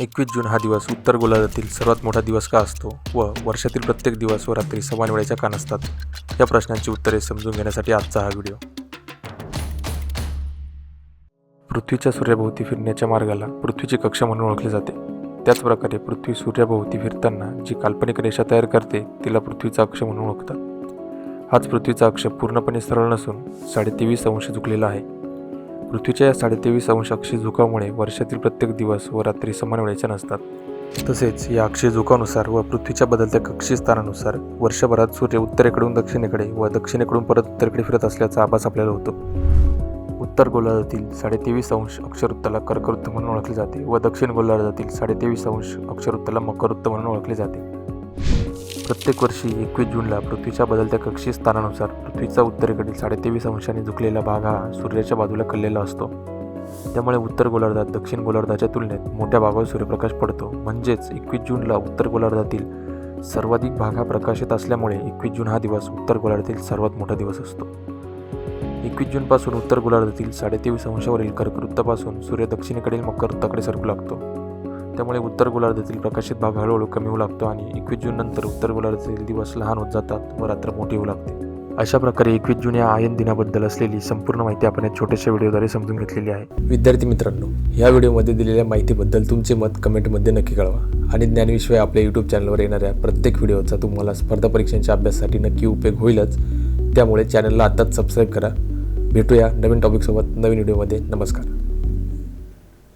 एकवीस जून हा दिवस उत्तर गोलार्धातील सर्वात मोठा दिवस का असतो व वर्षातील प्रत्येक दिवस व रात्री समान वेळेच्या का नसतात? या प्रश्नांची उत्तरे समजून घेण्यासाठी आजचा हा व्हिडिओ. पृथ्वीच्या सूर्याभोवती फिरण्याच्या मार्गाला पृथ्वीची कक्षा म्हणून ओळखले जाते. त्याचप्रकारे पृथ्वी सूर्याभोवती फिरताना जी काल्पनिक रेषा तयार करते तिला पृथ्वीचा अक्ष म्हणून ओळखतात. हाच पृथ्वीचा अक्ष पूर्णपणे सरळ नसून साडेतेवीस अंश झुकलेला आहे. पृथ्वीच्या या साडेतेवीस अंश अक्षी झुकामुळे वर्षातील प्रत्येक दिवस व रात्री समान वेळेच्या नसतात. तसेच या अक्षय झुकानुसार व पृथ्वीच्या बदलत्या कक्षी स्थानानुसार वर्षभरात सूर्य उत्तरेकडून दक्षिणेकडे व दक्षिणेकडून परत उत्तरेकडे फिरत असल्याचा आभास आपल्याला होतो. उत्तर गोलार्धातील साडेतेवीस अंश अक्षरवृत्ताला कर्कवृत्त म्हणून ओळखले जाते व दक्षिण गोलार्धातील साडेतेवीस अंश अक्षरवृत्ताला मकरवृत्त म्हणून ओळखले जाते. प्रत्येक वर्षी एकवीस जूनला पृथ्वीच्या बदलत्या कक्षी स्थानानुसार पृथ्वीचा उत्तरेकडील साडेतेवीस अंशांनी झुकलेला भाग हा सूर्याच्या बाजूला कललेला असतो. त्यामुळे उत्तर गोलार्धात दक्षिण गोलार्धाच्या तुलनेत मोठ्या भागावर सूर्यप्रकाश पडतो. म्हणजेच एकवीस जूनला उत्तर गोलार्धातील सर्वाधिक भाग हा प्रकाशित असल्यामुळे एकवीस जून हा दिवस उत्तर गोलार्धातील सर्वात मोठा दिवस असतो. एकवीस जूनपासून उत्तर गोलार्धातील साडेतेवीस अंशावरील कर्कवृत्तापासून सूर्य दक्षिणेकडील मकरवृत्ताकडे सरकू लागतो. त्यामुळे उत्तर गोलार्धातील प्रकाशित भाग हळूहळू कमी होऊ लागतो आणि एकवीस जून नंतर उत्तर गोलार्धातील दिवस लहान होत जातात व रात्र मोठी होऊ लागते. अशा प्रकारे एकवीस जून या आयन दिनाबद्दल असलेली संपूर्ण माहिती आपण या छोट्याशा व्हिडिओद्वारे समजून घेतलेली आहे. विद्यार्थी मित्रांनो या व्हिडिओमध्ये दिलेल्या माहितीबद्दल तुमचे मत कमेंटमध्ये नक्की कळवा आणि ज्ञानविश्व आपल्या यूट्यूब चॅनलवर येणाऱ्या प्रत्येक व्हिडिओचा तुम्हाला स्पर्धा परीक्षांच्या अभ्यासासाठी नक्की उपयोग होईलच. त्यामुळे चॅनलला आत्ताच सबस्क्राईब करा. भेटूया नवीन टॉपिकसोबत नवीन व्हिडिओमध्ये. नमस्कार.